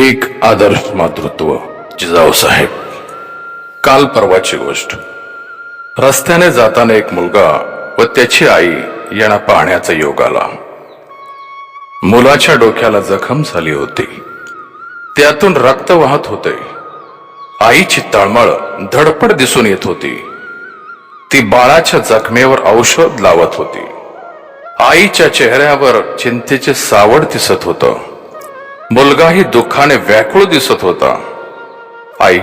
एक आदर्श मातृत्व जिजाऊसाहेब काल परवाची गोष्ट. रस्त्याने जाताना एक मुलगा व त्याची आई यांना पाहण्याचा योग आला. मुलाच्या डोक्याला जखम झाली होती. त्यातून रक्त वाहत होते. आईची तळमळ धडपड दिसून येत होती. ती बाळाच्या जखमेवर औषध लावत होती. आईच्या चेहऱ्यावर चिंतेचे सावड दिसत होतं. मुलगाही दुःखाने व्याकुळ दिसत होता. आई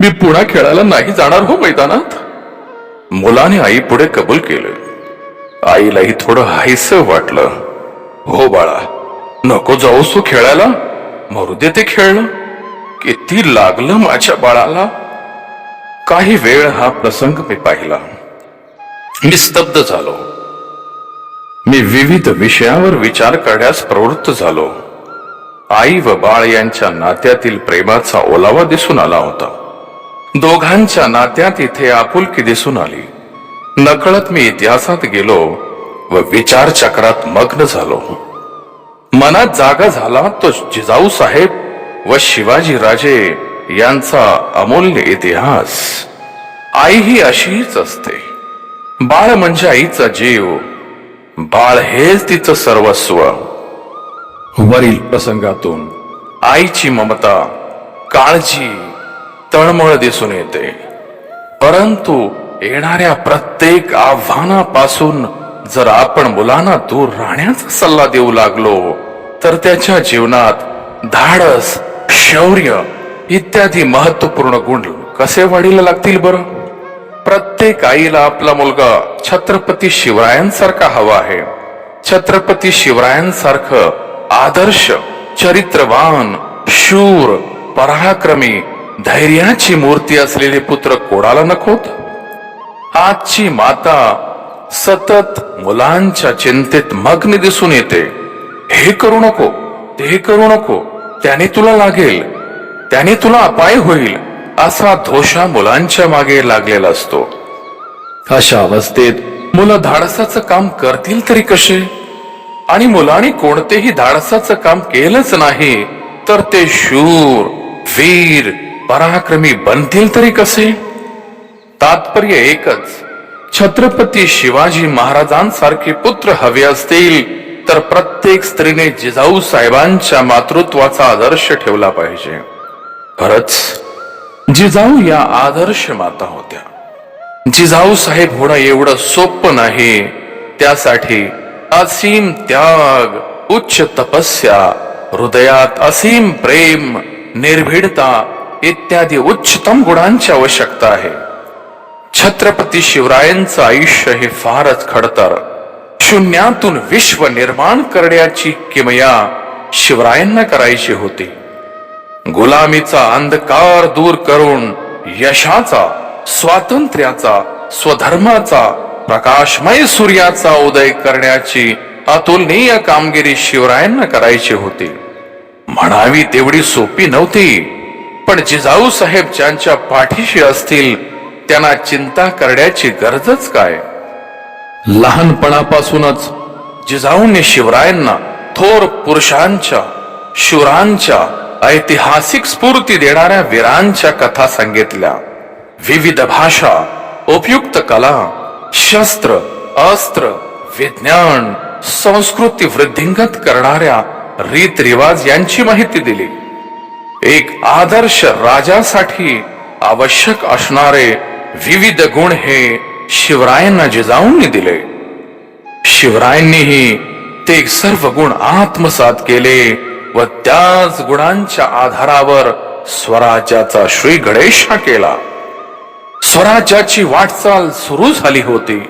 मी पुन्हा खेळायला नाही जाणार हो मैदानात? मुलाने आई पुढे कबूल केलं. आईलाही थोडं हायस वाटलं. हो बाळा नको जाऊस तू खेळायला. मरू दे ते खेळणं. किती लागलं माझ्या बाळाला. काही वेळ हा प्रसंग मी पाहिला. मी स्तब्ध झालो. मी विविध विषयावर विचार करण्यास प्रवृत्त झालो. आई व बाळ यांच्या नात्यातील प्रेमाचा ओलावा दिसून आला होता. दोघांच्या नात्यात इथे आपुलकी दिसून आली. नकळत मी इतिहासात गेलो व विचार चक्रात मग्न झालो. मनात जागा झाला तो जिजाऊ साहेब व शिवाजी राजे यांचा अमूल्य इतिहास. आई ही अशीच असते. बाळ म्हणजे आईचा जीव. बाळ हेच तिचं सर्वस्व. वरील प्रसंगातून आईची ममता काळजी तळमळ दिसून येते. परंतु येणाऱ्या प्रत्येक आव्हानापासून जर आपण मुलांना दूर राहण्याचा सल्ला देऊ लागलो तर त्याच्या जीवनात धाडस शौर्य इत्यादी महत्त्वपूर्ण गुण कसे वाढीला लागतील बरं? प्रत्येक आईला आपला मुलगा छत्रपती शिवरायांसारखा हवा आहे. छत्रपती शिवरायांसारखं आदर्श चरित्रवान शूर पराक्रमी धैर्याची मूर्ती असलेले पुत्र कोणाला नकोत? आजची माता सतत मुलांच्या चिंतेत मग्न दिसून येते. हे करू नको ते करू नको त्याने तुला लागेल त्याने तुला अपाय होईल असा धोषा मुलांच्या मागे लागलेला असतो. अशा अवस्थेत मुलं धाडसाचं काम करतील तरी कसे? आणि मुलाने कोणतेही धाडसाचं काम केलंच नाही तर ते शूर वीर पराक्रमी बनतील तरी कसे? तात्पर्य एकच छत्रपती शिवाजी महाराजांसारखे पुत्र हवे असतील तर प्रत्येक स्त्रीने जिजाऊ साहेबांच्या मातृत्वाचा आदर्श ठेवला पाहिजे. खरंच जिजाऊ या आदर्श माता होत्या. जिजाऊ साहेब होणं एवढं सोपं नाही त्यासाठी असीम त्याग उच्च तपस्या हृदयात असीम प्रेम निर्भीडता इत्यादी उच्चतम गुणांची आवश्यकता आहे. छत्रपती शिवरायांचं आयुष्य हे फारच खडतर. शून्यातून विश्व निर्माण करण्याची किमया शिवरायांना करायची होती. गुलामीचा अंधकार दूर करून यशाचा स्वातंत्र्याचा स्वधर्माचा प्रकाशमय सूर्याचा उदय करण्याची अतुलनीय कामगिरी शिवरायांना करायची होती. म्हणावी तेवढी सोपी नव्हती. पण जिजाऊ साहेब ज्यांच्या पाठीशी असतील त्यांना चिंता करण्याची गरजच काय? लहानपणापासूनच जिजाऊंनी शिवरायांना थोर पुरुषांच्या शूरांच्या ऐतिहासिक स्फूर्ती देणाऱ्या वीरांच्या कथा सांगितल्या. विविध भाषा उपयुक्त कला शस्त्र अस्त्र विज्ञान संस्कृती वृद्धिंगत करणाऱ्या रीतरिवाज यांची माहिती दिली. एक आदर्श राजासाठी आवश्यक असणारे विविध गुण हे शिवरायांना जिजाऊंनी दिले. शिवरायांनीही ते सर्व गुण आत्मसात केले व त्याच गुणांच्या आधारावर स्वराज्याचा श्री गणेश हा केला. स्वराज्याची वाटचाल सुरू झाली होती.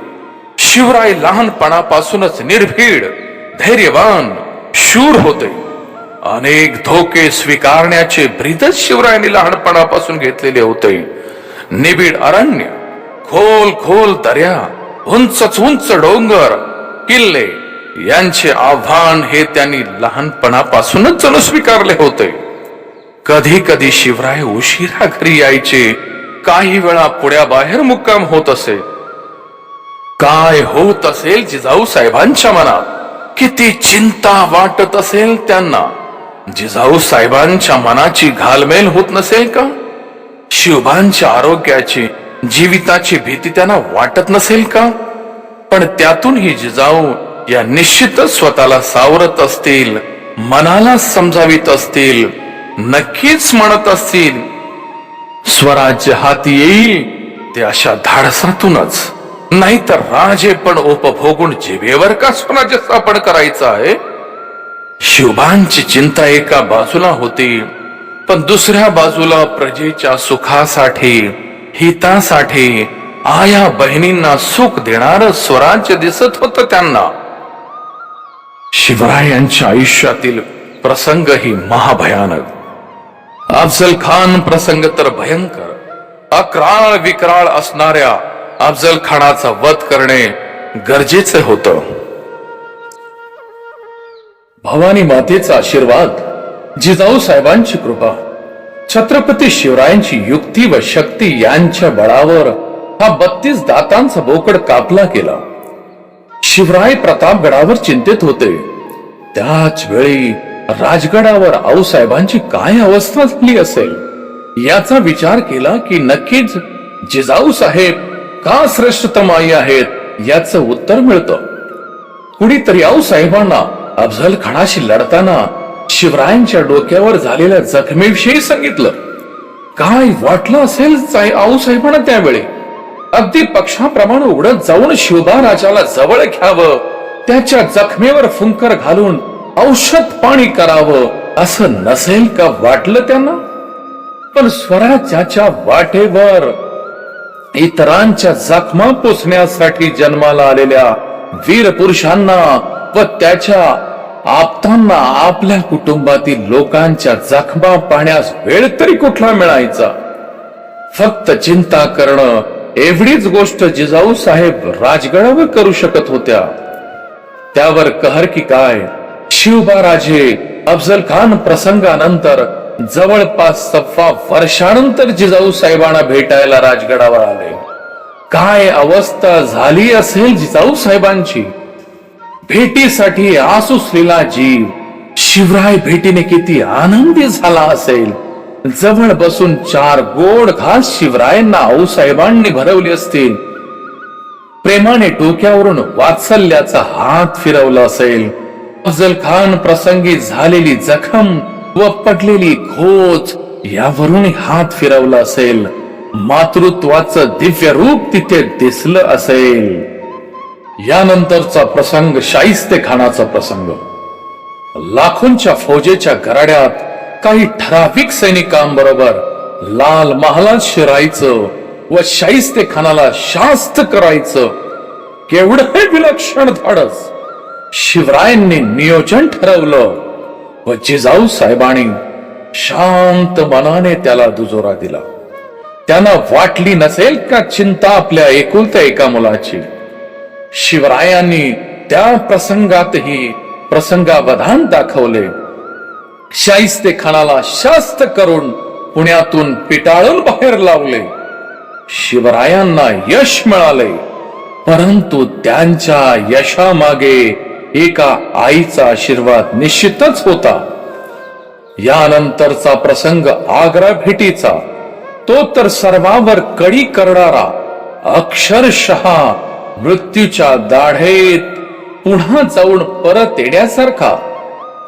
शिवराय लहानपणापासूनच निर्भीड धैर्यवान शूर होते. अनेक धोके स्वीकारण्याचे ब्रीदच शिवरायांनी लहानपणापासून घेतलेले होते. निबिड अरण्य खोल खोल दर्या उंचच उंच डोंगर किल्ले यांचे आव्हान हे त्यांनी लहानपणापासूनच जणू स्वीकारले होते. कधी कधी शिवराय उशिरा घरी यायचे काही वेळा पुढ्या बाहेर मुक्काम होत असे. काय होत असेल जिजाऊ साहेबांच्या मनात? किती चिंता वाटत असेल त्यांना. जिजाऊ साहेबांच्या मनाची घालमेल होत नसेल का? शिवबांच्या आरोग्याची जीविताची भीती त्यांना वाटत नसेल का? पण त्यातूनही जिजाऊ या निश्चितच स्वतःला सावरत असतील मनाला समजावित असतील नक्कीच म्हणत असतील स्वराज्य हाती येईल ते अशा धाडसातूनच. नाहीतर राजे पण उपभोगून जिवेवर का स्वराज्य स्थापन करायचं आहे? शिवबांची चिंता एका बाजूला होती पण दुसऱ्या बाजूला प्रजेच्या सुखासाठी हितासाठी आया बहिणींना सुख देणार स्वराज्य दिसत होत त्यांना. शिवरायांच्या आयुष्यातील प्रसंग ही महाभयानक. अफजल खान प्रसंग तर भयंकर. अक्राळ विक्राळ असणाऱ्या अफजल खानाचा वध करणे गरजेचे होत. भवानी मातेचा आशीर्वाद जिजाऊ साहेबांची कृपा छत्रपती शिवरायांची युक्ती व शक्ती यांच्या बळावर हा बत्तीस दातांचा बोकड कापला गेला. शिवराय प्रतापगडावर चिंतित होते. त्याच वेळी राजगडावर आऊसाहेबांची काय अवस्था झाली असेल? याचा विचार केला की नक्कीच जिजाऊ साहेब का श्रेष्ठतम आई आहेत याचं उत्तर मिळतं. कुणीतरी आऊसाहेबांना अफजल खानाशी लढताना शिवरायांच्या डोक्यावर झालेल्या जखमेविषयी सांगितलं. काय वाटलं असेल आऊसाहेबांना त्यावेळी? अगदी पक्षाप्रमाणे उडत जाऊन शिवबा राजाला जवळ घ्यावं त्याच्या जखमेवर फुंकर घालून औषध पाणी करावं असं नसेल का वाटलं त्यांना? पण स्वराज्याच्या वाटेवर इतरांच्या जखमा पोचण्यासाठी जन्माला आलेल्या वीर पुरुषांना व त्याच्या आपतांना आपल्या कुटुंबातील लोकांच्या जखमा पाहण्यास वेळ तरी कुठला मिळायचा? फक्त चिंता करणं एवढीच गोष्ट जिजाऊ साहेब राजगडावर करू शकत होत्या. त्यावर कहर की काय? शिवबा राजे अफजल खान प्रसंगानंतर जवळपास सव्वा वर्षानंतर जिजाऊ साहेबांना भेटायला राजगडावर आले. काय अवस्था झाली असेल जिजाऊ साहेबांची? भेटीसाठी आसुसलेला जीव. शिवराय भेटीने किती आनंदी झाला असेल. जवळ बसून चार गोड घास शिवरायांना आऊसाहेबांनी भरवले असतील. प्रेमाने डोक्यावरून वात्सल्याचा हात फिरवला असेल. अफजल खान प्रसंगी झालेली जखम व पडलेली खोच यावरून हात फिरवला असेल. मातृत्वाचं दिव्य रूप तिथे दिसलं असेल. यानंतरचा प्रसंग शाहिस्ते खानाचा प्रसंग. लाखोंच्या फौजेच्या गराड्यात काही ठराविक सैनिकांबरोबर लाल महालात शिरायचं व शाहिस्ते खानाला शास्त करायचं. केवढं विलक्षण धाडस! शिवरायांनी नियोजन ठरवलं. व जिजाऊ साहेबांनी शांत मनाने त्याला दुजोरा दिला. त्यांना वाटली नसेल का चिंता आपल्या एकुलत्या एका मुलाची? शिवरायांनी त्या प्रसंगातही प्रसंगावधान दाखवले. शाहिस्ते खानाला शास्त करून पुण्यातून पिटाळून बाहेर लावले. शिवरायांना यश मिळाले. परंतु त्यांच्या यशामागे एका आईचा आशीर्वाद निश्चितच होता. यानंतरचा प्रसंग आग्रा भेटीचा. तो तर सर्वावर कडी करणारा. अक्षरशः मृत्यूच्या दाढेत पुन्हा जाऊन परत येण्यासारखा.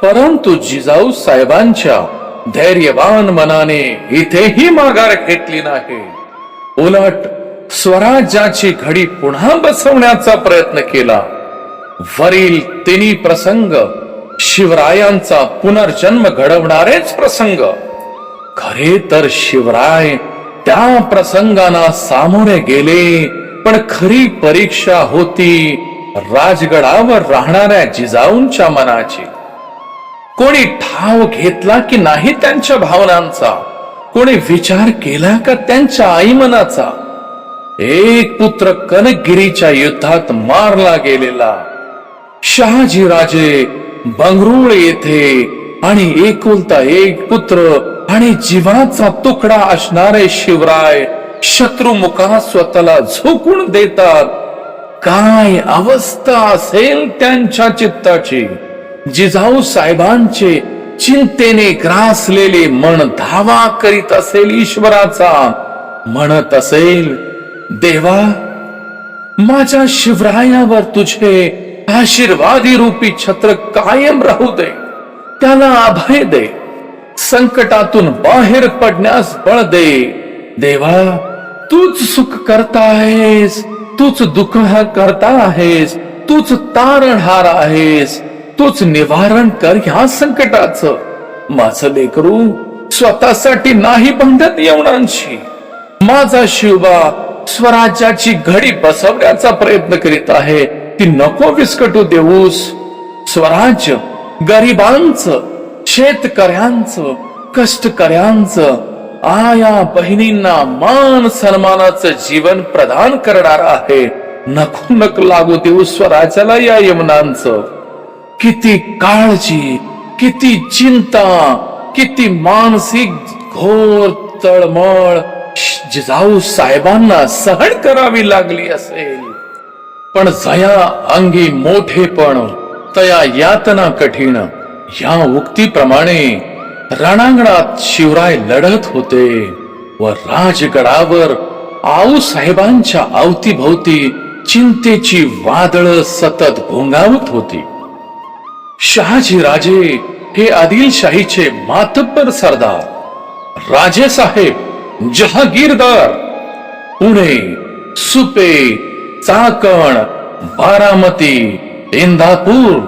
परंतु जिजाऊ साहेबांच्या धैर्यवान मनाने इथेही माघार घेतली नाही. उलट स्वराज्याची घडी पुन्हा बसवण्याचा प्रयत्न केला. वरील तिन्ही प्रसंग शिवरायांचा पुनर्जन्म घडवणारेच प्रसंग. खरे तर शिवराय त्या प्रसंगाना सामोरे गेले पण खरी परीक्षा होती राजगडावर राहणाऱ्या जिजाऊंच्या मनाची. कोणी ठाव घेतला की नाही त्यांच्या भावनांचा? कोणी विचार केला का त्यांच्या आई मनाचा एक पुत्र कनकगिरीच्या युद्धात मारला गेलेला. शहाजी राजे बंगरुळ येथे आणि एकुलता एक पुत्र आणि जीवाचा तुकडा असणारे शिवराय शत्रुमुखा स्वतःला झोकून देतात. काय अवस्था असेल त्यांच्या चित्ताची? जिजाऊ साहेबांचे चिंतेने ग्रासलेले मन धावा करीत असेल ईश्वराचा. म्हणत असेल देवा माझ्या शिवरायावर तुझे आशीर्वादी रूपी छत्र कायम राहू दे. त्याला अभय दे. संकटातून बाहेर पडण्यास बळ दे. देवा तूच सुख करता आहेस तूच दुःख करता आहेस तूच तारणहार आहेस तूच निवारण कर ह्या संकटाचं. माझं लेकरू स्वतःसाठी नाही बंधत येवणांशी. माझा शिवबा स्वराज्याची घडी बसवण्याचा प्रयत्न करीत आहे. ती नको विस्कटू देऊस. स्वराज्य गरिबांचं शेतकऱ्यांचं कष्टकऱ्यांचं आया बहिणींना मान सन्मानाचं जीवन प्रदान करणार आहे. नको नक लागू देऊ स्वराज्याला या यमुनांचं. किती काळजी किती चिंता किती मानसिक घोर तळमळ. जिजाऊ साहेबांना सहन करावी लागली असेल. पण जया अंगी मोठेपण तया यातना कठीण. या उक्तीप्रमाणे रणांगणात शिवराय लढत होते व राजगडावर आऊ साहेबांच्या अवतीभोवती चिंतेची वादळ सतत घोंगावत होती. शहाजी राजे हे आदिलशाहीचे मातब्बर सरदार राजे साहेब जहागीरदार. पुणे सुपे चाकण बारामती इंदापूर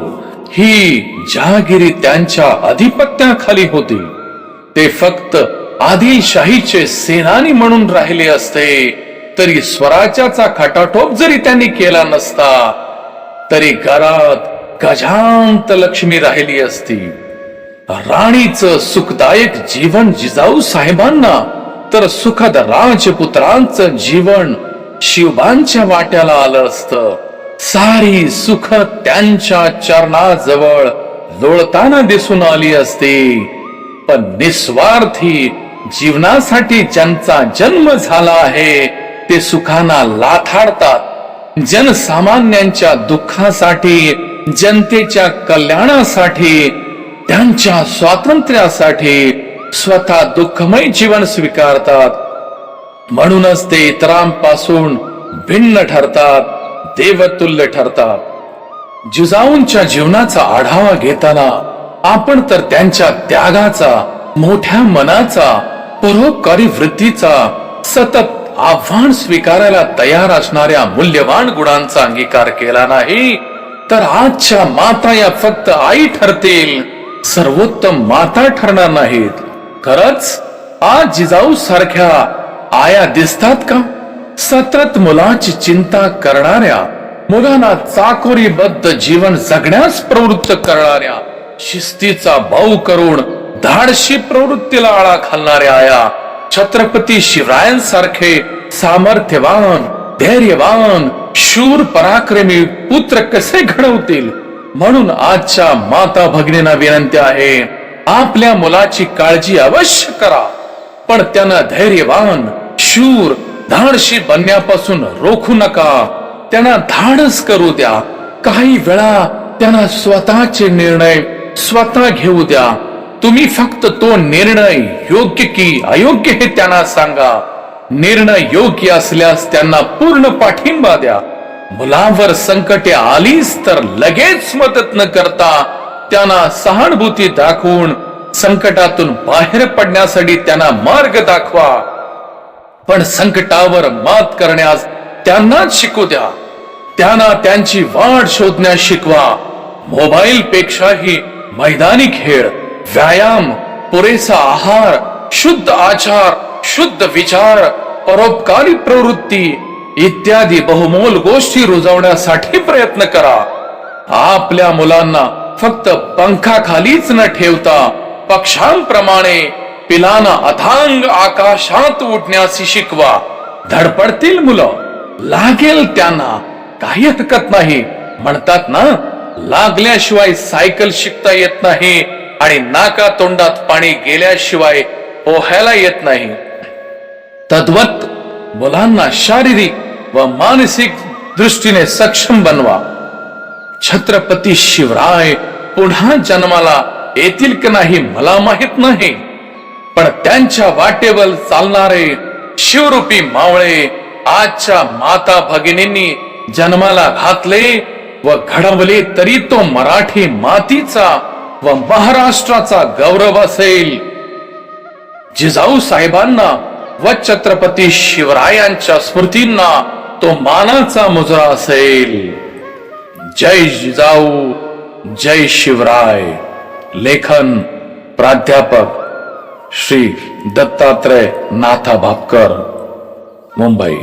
ही जहागिरी त्यांच्या अधिपत्याखाली होती. ते फक्त आदिलशाहीचे सेनानी म्हणून राहिले असते तरी स्वराज्याचा खटाटोप जरी त्यांनी केला नसता तरी घरात गजांत लक्ष्मी राहिली असती. राणीचं सुखदायक जीवन जिजाऊ साहेबांना तर सुखद राजपुत्रांचं जीवन शिवबांच्या वाट्याला आलं असतं. सारी सुख त्यांच्या चरणाजवळ लोळताना दिसून आली असती. पण निस्वार्थी जीवनासाठी ज्यांचा जन्म झाला आहे ते सुखाना लाथाडतात जनसामान्यांच्या दुःखासाठी जनतेच्या कल्याणासाठी त्यांच्या स्वातंत्र्यासाठी स्वतः दुःखमय जीवन स्वीकारतात. म्हणूनच ते इतरांपासून भिन्न ठरतात देवतुल्य ठरतात. जिजाऊंच्या जीवनाचा आढावा घेताना आपण तर त्यांच्या त्यागाचा मोठ्या मनाचा परोपकारी वृत्तीचा सतत आव्हान स्वीकारायला तयार असणाऱ्या मूल्यवान गुणांचा अंगीकार केला नाही तर आजच्या माता या फक्त आई ठरतील सर्वोत्तम माता ठरणार नाहीत. खरंच आज जिजाऊ सारख्या आया दिसतात का? सतत मुलाची चिंता करणाऱ्या मुलांना चाकोरीबद्ध जीवन जगण्यास प्रवृत्त करणाऱ्या शिस्तीचा भाऊ करून धाडशी प्रवृत्तीला आळा घालणाऱ्या आया छत्रपती शिवरायांसारखे सामर्थ्यवान धैर्यवान शूर पराक्रमी पुत्र कसे घडवतील? म्हणून आजच्या माता भगिनींना विनंती आहे आपल्या मुलाची काळजी अवश्य करा. पण त्यांना धैर्यवान शूर धाडशी बनण्यापासून रोखू नका. त्यांना धाडस करू द्या. काही वेळा त्यांना स्वतःचे निर्णय स्वतः घेऊ द्या. तुम्ही फक्त तो निर्णय योग्य की अयोग्य हे त्यांना सांगा. निर्णय योग्य असल्यास त्यांना पूर्ण पाठिंबा द्या. मुलावर संकटे आलीच तर लगेच मदत न करता त्यांना सहानुभूती दाखवून संकटातून बाहेर पडण्यासाठी त्यांना मार्ग दाखवा. पण संकटावर मात करण्यास त्यांनाच शिकू द्या. त्यांना त्यांची वाढ शोधण्यास शिकवा. मोबाईल पेक्षाही मैदानी खेळ व्यायाम पुरेसा आहार शुद्ध आचार शुद्ध विचार परोपकारी प्रवृत्ती इत्यादी बहुमोल गोष्टी रुजवण्यासाठी प्रयत्न करा. आपल्या मुलांना फक्त पंखाखालीच न ठेवता पक्षांप्रमाणे पिलांना अथांग आकाशात उठण्याची शिकवा. धडपडतील मुलं. लागेल त्यांना. काही हरकत नाही. म्हणतात ना लागल्याशिवाय सायकल शिकता येत नाही आणि नाका तोंडात पाणी गेल्याशिवाय पोहायला येत नाही. तद्वत मुलांना शारीरिक व मानसिक दृष्टीने सक्षम बनवा. छत्रपती शिवराय पुन्हा जन्माला येतील की नाही मला माहीत नाही. पण त्यांच्या वाटेवर चालणारे शिवरूपी मावळे आजच्या माता भगिनींनी जन्माला घातले व घडवले तरी तो मराठी मातीचा व महाराष्ट्राचा गौरव असेल. जिजाऊ साहेबांना व छत्रपती शिवरायांच्या स्मृतींना तो मानाचा मुजरा असेल. जय जिजाऊ जय शिवराय. लेखन प्राध्यापक श्री दत्तात्रय नाथा भापकर मुंबई.